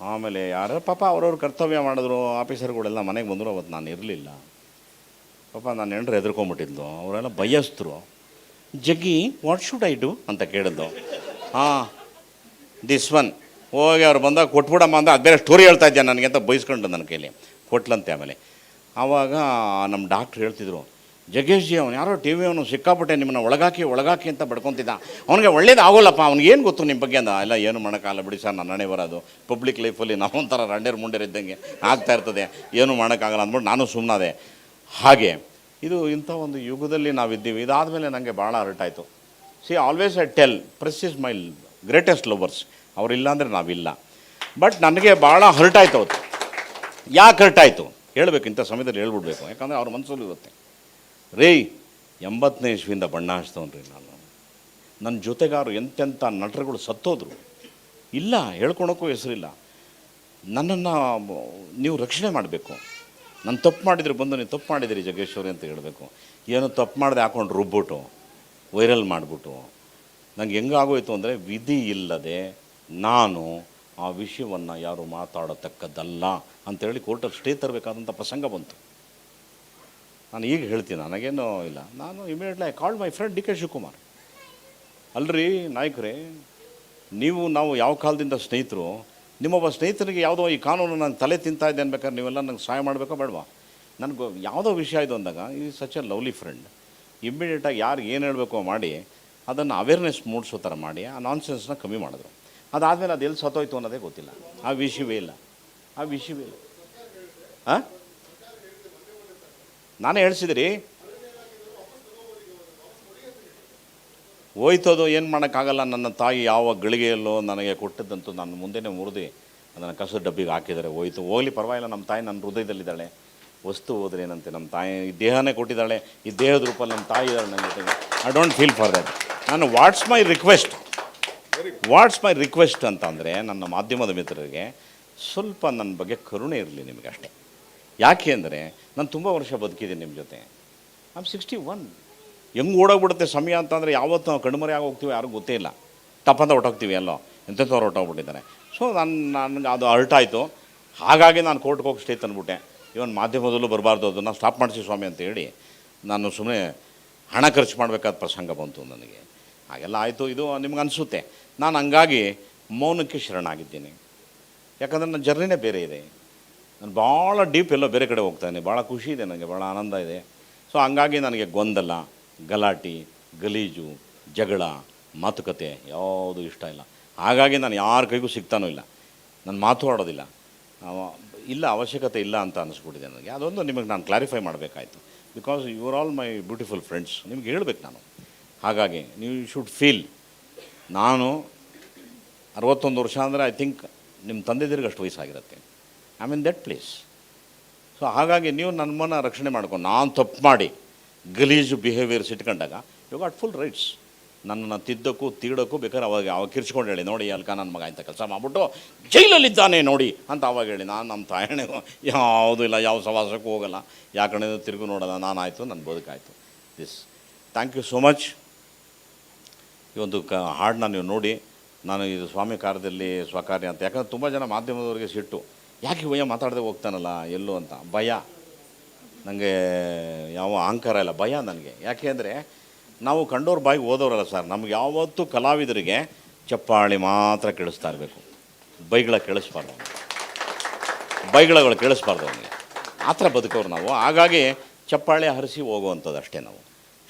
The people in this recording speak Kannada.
ಆಮೇಲೆ ಯಾರೋ ಪಾಪ ಅವ್ರವ್ರ ಕರ್ತವ್ಯ ಮಾಡಿದ್ರು, ಆಫೀಸರ್ಗಳೆಲ್ಲ ಮನೆಗೆ ಬಂದರು, ಅವತ್ತು ನಾನು ಇರಲಿಲ್ಲ. ಪಾಪ ನಾನು ಹೆಂಡ್ರು ಹೆದರ್ಕೊಂಬಿಟ್ಟಿದ್ಲು, ಅವರೆಲ್ಲ ಬಯಸ್ತರು. ಜಗ್ಗಿ ವಾಟ್ ಶುಡ್ ಐ ಡು ಅಂತ ಕೇಳಿದ್ದು ಹಾಂ ದಿಸ್ ಒನ್ ಹೋಗಿ ಅವ್ರು ಬಂದಾಗ, ಕೊಟ್ಬಿಡಮ್ಮ ಅಂತ ಅದು ಬೇರೆ ಸ್ಟೋರಿ ಹೇಳ್ತಾ ಇದ್ದೆ ನನಗೆ? ಅಂತ ಬೈಸ್ಕೊಂಡು ನನ್ನ ಕೈಲಿ. ಕೊಟ್ಲಂತೆ ಆಮೇಲೆ. ಆವಾಗ ನಮ್ಮ ಡಾಕ್ಟ್ರು ಹೇಳ್ತಿದ್ರು ಜಗ್ಗೇಶ್ ಜಿ ಅವ್ನು ಯಾರೋ ಟಿ ವಿ ಅವನು ಸಿಕ್ಕಾಪಟ್ಟೆ ನಿಮ್ಮನ್ನು ಒಳಗಾಕಿ ಒಳಗಾಕಿ ಅಂತ ಬಡ್ಕೊತಿದ್ದ. ಅವನಿಗೆ ಒಳ್ಳೇದು ಆಗೋಲ್ಲಪ್ಪ, ಅವ್ನಿಗೆ ಏನು ಗೊತ್ತು ನಿಮ್ಮ ಬಗ್ಗೆ ಅಂದ. ಎಲ್ಲ ಏನು ಮಾಡೋಕ್ಕಾಗಲ್ಲ ಬಿಡಿ ಸರ್ ನನ್ನ ಹಣೆ ಬರೋದು. ಪಬ್ಲಿಕ್ ಲೈಫಲ್ಲಿ ನಾವೊಂಥರ ರಂಡೇರು ಮುಂಡೇರು ಇದ್ದಂಗೆ ಆಗ್ತಾ ಇರ್ತದೆ. ಏನು ಮಾಡೋಕ್ಕಾಗಲ್ಲ ಅಂದ್ಬಿಟ್ಟು ನಾನು ಸುಮ್ಮನಾದೆ ಹಾಗೆ, ಇದು ಇಂಥ ಒಂದು ಯುಗದಲ್ಲಿ ನಾವಿದ್ದೀವಿ. ಇದಾದಮೇಲೆ ನನಗೆ ಭಾಳ ಹರ್ಟಾಯಿತು see always I tell press is my greatest lovers ಅವರಿಲ್ಲ ಅಂದರೆ ನಾವಿಲ್ಲ. ಬಟ್ ನನಗೆ ಭಾಳ ಹರ್ಟ್ ಆಯ್ತು ಅವತ್ತು. ಯಾಕೆ ಹರ್ಟ್ ಆಯಿತು ಹೇಳಬೇಕು, ಇಂಥ ಸಮಯದಲ್ಲಿ ಹೇಳ್ಬಿಡ್ಬೇಕು. ಯಾಕಂದರೆ ಅವ್ರ ಮನಸ್ಸಲ್ಲಿ ಇರುತ್ತೆ ರೀ, ಎಂಬತ್ತನೇ ಇಸ್ವಿಯಿಂದ ಬಣ್ಣ ಹಚ್ತವನ್ರಿ ನಾನು. ನನ್ನ ಜೊತೆಗಾರು ಎಂತೆಂಥ ನಟರುಗಳು ಸತ್ತೋದ್ರು. ಇಲ್ಲ, ಹೇಳ್ಕೊಳಕ್ಕೂ ಹೆಸರಿಲ್ಲ. ನನ್ನನ್ನು ನೀವು ರಕ್ಷಣೆ ಮಾಡಬೇಕು. ನಾನು ತಪ್ಪು ಮಾಡಿದ್ರೆ ಬಂದು ನೀವು ತಪ್ಪು ಮಾಡಿದಿರಿ ಜಗೇಶ್ವರಿ ಅಂತ ಹೇಳಬೇಕು. ಏನೋ ತಪ್ಪು ಮಾಡದೆ ಹಾಕೊಂಡು ರುಬ್ಬಿಟ್ಟು ವೈರಲ್ ಮಾಡಿಬಿಟ್ಟು. ನಂಗೆ ಹೆಂಗಾಗೋಯ್ತು ಅಂದರೆ ವಿಧಿ ಇಲ್ಲದೆ ನಾನು ಆ ವಿಷಯವನ್ನು ಯಾರು ಮಾತಾಡತಕ್ಕದ್ದಲ್ಲ ಅಂತೇಳಿ ಕೋರ್ಟಲ್ಲಿ ಸ್ಟೇ ತರಬೇಕಾದಂಥ ಪ್ರಸಂಗ ಬಂತು. ನಾನು ಈಗ ಹೇಳ್ತೀನಿ, ನನಗೇನು ಇಲ್ಲ. ನಾನು immediately I called my friend D K Shivakumar ಅಲ್ರಿ ನಾಯಕರೇ, ನೀವು ನಾವು ಯಾವ ಕಾಲದಿಂದ ಸ್ನೇಹಿತರು, ನಿಮ್ಮೊಬ್ಬ ಸ್ನೇಹಿತರಿಗೆ ಯಾವುದೋ ಈ ಕಾನೂನು ನಾನು ತಲೆ ತಿಂತಾ ಇದೆ ಅನ್ಬೇಕಾದ್ರೆ ನೀವೆಲ್ಲ ನಂಗೆ ಸಹಾಯ ಮಾಡಬೇಕೋ ಬೇಡವಾ? ನನಗೆ ಯಾವುದೋ ವಿಷಯ ಇದು ಅಂದಾಗ ಈ ಸಚ್ ಎ ಲವ್ಲಿ ಫ್ರೆಂಡ್ ಇಮ್ಮಿಡಿಯೇಟಾಗಿ ಯಾರು ಏನು ಹೇಳಬೇಕೋ ಮಾಡಿ, ಅದನ್ನು ಅವೇರ್ನೆಸ್ ಮೂಡಿಸೋ ಥರ ಮಾಡಿ, ಆ ನಾನ್ಸೆನ್ಸ್ನ ಕಮ್ಮಿ ಮಾಡಿದ್ರು. ಅದಾದಮೇಲೆ ಅದು ಎಲ್ಲಿ ಸತ್ತೋಯ್ತು ಅನ್ನೋದೇ ಗೊತ್ತಿಲ್ಲ. ಆ ವಿಷಯವೇ ಇಲ್ಲ. ಆ ವಿಷಯವೇ ಇಲ್ಲ. ಹಾಂ ನಾನೇ ಹೇಳ್ಸಿದ್ರಿ. ಹೋಯ್ತದು ಏನು ಮಾಡೋಕ್ಕಾಗಲ್ಲ, ನನ್ನ ತಾಯಿ ಯಾವ ಗಳಿಗೆಯಲ್ಲೋ ನನಗೆ ಕೊಟ್ಟಿದ್ದಂತೂ ನಾನು ಮುಂದೆನೇ ಮುರಿದು, ಅದನ್ನು ಕಸದ ಡಬ್ಬಿಗೆ ಹಾಕಿದರೆ ಹೋಯ್ತು. ಹೋಗಲಿ, ಪರವಾಗಿಲ್ಲ, ನಮ್ಮ ತಾಯಿ ನನ್ನ ಹೃದಯದಲ್ಲಿದ್ದಾಳೆ. ವಸ್ತು ಹೋದ್ರೆ ಏನಂತೆ, ನಮ್ಮ ತಾಯಿ ಈ ದೇಹನೇ ಕೊಟ್ಟಿದ್ದಾಳೆ, ಈ ದೇಹದ ರೂಪದಲ್ಲಿ ನಮ್ಮ ತಾಯಿ ಇದ್ದಾಳೆ ನನ್ನ ಜೊತೆಗೆ. I don't feel for that ನಾನು what's my request what's my request ಅಂತಂದರೆ, ನನ್ನ ಮಾಧ್ಯಮದ ಮಿತ್ರರಿಗೆ ಸ್ವಲ್ಪ ನನ್ನ ಬಗ್ಗೆ ಕರುಣೆ ಇರಲಿ ನಿಮಗೆ ಅಷ್ಟೇ. ಯಾಕೆ ಅಂದರೆ ನಾನು ತುಂಬ ವರ್ಷ ಬದುಕಿದ್ದೀನಿ ನಿಮ್ಮ ಜೊತೆ. ಆಮ್ ಸಿಕ್ಸ್ಟಿ ಒನ್ ಹೆಂಗೆ ಓಡೋಗ್ಬಿಡುತ್ತೆ ಸಮಯ ಅಂತಂದರೆ ಯಾವತ್ತು ನಾವು ಕಣ್ಮರೆ ಆಗಿ ಹೋಗ್ತೀವಿ ಯಾರಿಗೂ ಗೊತ್ತೇ ಇಲ್ಲ. ತಪ್ಪಂತ ಹೊಟ್ಟೋಗ್ತೀವಿ ಎಲ್ಲೋ. ಎಂಥವ್ರು ಹೊಟ್ಟೋಗ್ಬಿಟ್ಟಿದ್ದಾರೆ ಸೊ ನಾನು ನನಗೆ ಅದು ಅರ್ಟ್ ಆಯಿತು ಹಾಗಾಗಿ ನಾನು ಕೋರ್ಟ್ಗೆ ಹೋಗಿ ಸ್ಟೇ ತಂದುಬಿಟ್ಟೆ. ಇವನ್ ಮಾಧ್ಯಮದಲ್ಲೂ ಬರಬಾರ್ದು, ಅದನ್ನು ಸ್ಟಾಪ್ ಮಾಡಿಸಿ ಸ್ವಾಮಿ ಅಂತ ಹೇಳಿ ನಾನು ಸುಮ್ಮನೆ ಹಣ ಖರ್ಚು ಮಾಡಬೇಕಾದ ಪ್ರಸಂಗ ಬಂತು ನನಗೆ. ಹಾಗೆಲ್ಲ ಆಯಿತು, ಇದು ನಿಮ್ಗೆ ಅನಿಸುತ್ತೆ. ನಾನು ಹಂಗಾಗಿ ಮೌನಕ್ಕೆ ಶರಣಾಗಿದ್ದೀನಿ. ಯಾಕಂದರೆ ನನ್ನ ಜರ್ನಿನೇ ಬೇರೆ ಇದೆ. ನಾನು ಭಾಳ ಡೀಪ್ ಎಲ್ಲೋ ಬೇರೆ ಕಡೆ ಹೋಗ್ತಾನೆ ಭಾಳ ಖುಷಿ ಇದೆ ನನಗೆ, ಭಾಳ ಆನಂದ ಇದೆ. ಸೊ ಹಂಗಾಗಿ ನನಗೆ ಗೊಂದಲ, ಗಲಾಟೆ, ಗಲೀಜು, ಜಗಳ, ಮಾತುಕತೆ ಯಾವುದು ಇಷ್ಟ ಇಲ್ಲ. ಹಾಗಾಗಿ ನಾನು ಯಾರ ಕೈಗೂ ಸಿಗ್ತಾನೂ ಇಲ್ಲ. ನಾನು ಮಾತು ಆಡೋದಿಲ್ಲ. ಇಲ್ಲ, ಅವಶ್ಯಕತೆ ಇಲ್ಲ ಅಂತ ಅನ್ನಿಸ್ಬಿಟ್ಟಿದೆ ನನಗೆ. ಅದೊಂದು ನಿಮಗೆ ನಾನು clarify ಮಾಡಬೇಕಾಯಿತು. Because you are all my beautiful friends ನಿಮ್ಗೆ ಹೇಳ್ಬೇಕು ನಾನು. ಹಾಗಾಗಿ ನೀವು ಶುಡ್ ಫೀಲ್ ನಾನು ಅರವತ್ತೊಂದು ವರ್ಷ ಅಂದರೆ ಐ ಥಿಂಕ್ ನಿಮ್ಮ ತಂದೆದಿರಿಗೆ ಅಷ್ಟು ವಯಸ್ಸಾಗಿರುತ್ತೆ. I mean that place so ಹಾಗಾಗಿ ನೀವು ನನ್ನ ಮನ ರಕ್ಷಣೆ ಮಾಡ್ಕೊಂಡು, ನಾನು ತಪ್ಪು ಮಾಡಿ, ಗಲೀಜು ಬಿಹೇವಿಯರ್ಸ್ ಇಟ್ಕೊಂಡಾಗ ಯು ಗಾಟ್ ಫುಲ್ ರೈಟ್ಸ್ ನನ್ನನ್ನು ತಿದ್ದಕ್ಕೂ, ತೀಡಕ್ಕೂ ಬೇಕಾದ್ರೆ ಅವಾಗ ಅವಾಗ ಕಿರ್ಚ್ಕೊಂಡು ಹೇಳಿ, ನೋಡಿ ಅಲ್ಕ ನನ್ನ ಮಗ ಇಂಥ ಕೆಲಸ ಮಾಡ್ಬಿಟ್ಟು ಜೈಲಲ್ಲಿದ್ದಾನೆ ನೋಡಿ ಅಂತ ಅವಾಗ ಹೇಳಿ, ನಾನು ನಮ್ಮ ತಾಯಣೆ ಯಾವುದೂ ಇಲ್ಲ, ಯಾವ ಸವಾಸಕ್ಕೂ ಹೋಗಲ್ಲ. ಯಾಕಂದ್ರೆ ತಿರುಗು ನೋಡೋಣ ನಾನು ಆಯಿತು ನನ್ನ ಬದುಕಾಯಿತು this thank you so much ಈ ಒಂದು ಕ, ಹಾಡನ್ನ ನೀವು ನೋಡಿ, ನಾನು ಇದು ಸ್ವಾಮಿ ಕಾರ್ಯದಲ್ಲಿ ಸ್ವಕಾರ್ಯ ಅಂತ. ಯಾಕಂದ್ರೆ ತುಂಬ ಜನ ಮಾಧ್ಯಮದವರಿಗೆ ಸಿಟ್ಟು. ಯಾಕೆ ಭಯ ಮಾತಾಡದೆ ಹೋಗ್ತಾನಲ್ಲ, ಎಲ್ಲೋ ಅಂತ. ಭಯ. ನನಗೆ ಯಾವ ಅಹಂಕಾರ ಇಲ್ಲ, ಭಯ ನನಗೆ. ಯಾಕೆ ಅಂದರೆ, ನಾವು ಕಂಡೋರು ಬಾಯಿಗೆ ಓದೋರಲ್ಲ ಸರ್, ನಮ್ಗೆ ಯಾವತ್ತೂ ಕಲಾವಿದರಿಗೆ ಚಪ್ಪಾಳಿ ಮಾತ್ರ ಕೇಳಿಸ್ತಾ ಇರಬೇಕು. ಬೈಗಳ ಕೇಳಿಸ್ಬಾರ್ದು ಬೈಗಳಗಳು ಕೇಳಿಸ್ಬಾರ್ದು ಅವನಿಗೆ. ಆ ಥರ ಬದುಕೋರು ನಾವು. ಹಾಗಾಗಿ ಚಪ್ಪಾಳೆ ಹರಿಸಿ ಹೋಗುವಂಥದ್ದು ಅಷ್ಟೇ ನಾವು.